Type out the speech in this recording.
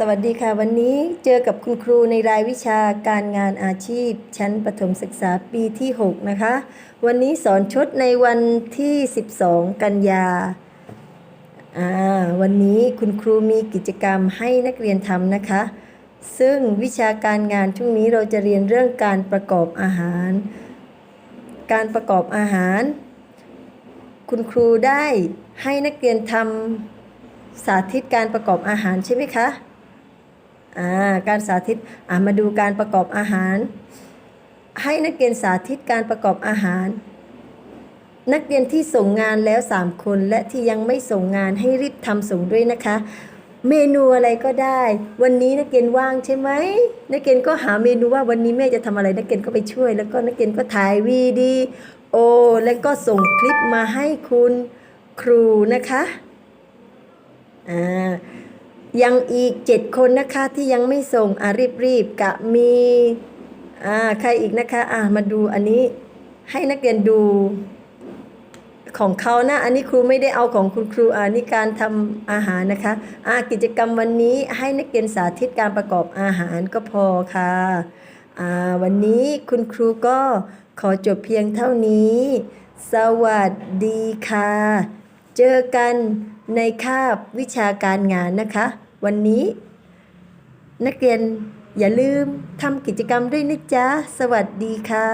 สวัสดีค่ะ วันนี้เจอกับคุณครูในรายวิชาการงานอาชีพ ชั้นประถมศึกษาปีที่ 6 นะคะ วันนี้สอนชุดในวันที่ 12 กันยาอ่าวันนี้คุณครูมีกิจกรรมให้นักเรียนทำนะคะ ซึ่งวิชาการงานช่วงนี้เราจะเรียนเรื่องการประกอบอาหาร การประกอบอาหาร คุณครูได้ให้นักเรียนทำสาธิตการประกอบอาหารใช่ไหมคะ อ่าการสาธิตอ่ามาดูการประกอบอาหาร ให้นักเรียนสาธิตการประกอบอาหาร นักเรียนที่ส่งงานแล้ว 3 คนและที่ยังไม่ส่งงานให้รีบทำส่งด้วยนะคะ เมนูอะไรก็ได้ วันนี้นักเรียนว่างใช่ไหมนักเรียนก็หาเมนูว่าวันนี้แม่จะทำอะไรนักเรียนก็ไปช่วย แล้วก็นักเรียนก็ถ่ายวีดีโอแล้วก็ส่งคลิปมาให้คุณครูนะคะอ่า ยังอีกเจ็ดคนนะคะที่ยังไม่ส่งอะรีบรีบๆกะมีอ่าใครอีกนะคะอ่ามาดูอันนี้ให้นักเรียนดูของเขานะ อันนี้ครูไม่ได้เอาของคุณครูอ่านี่การทำอาหารนะคะอ่ากิจกรรมวันนี้ให้นักเรียนสาธิตการประกอบอาหารก็พอค่ะอ่าวันนี้คุณครูก็ขอจบเพียงเท่านี้ สวัสดีค่ะ เจอกันในคาบวิชาการงานนะคะ วันนี้ นักเรียนอย่าลืมทำกิจกรรมด้วยนะจ๊ะ สวัสดีค่ะ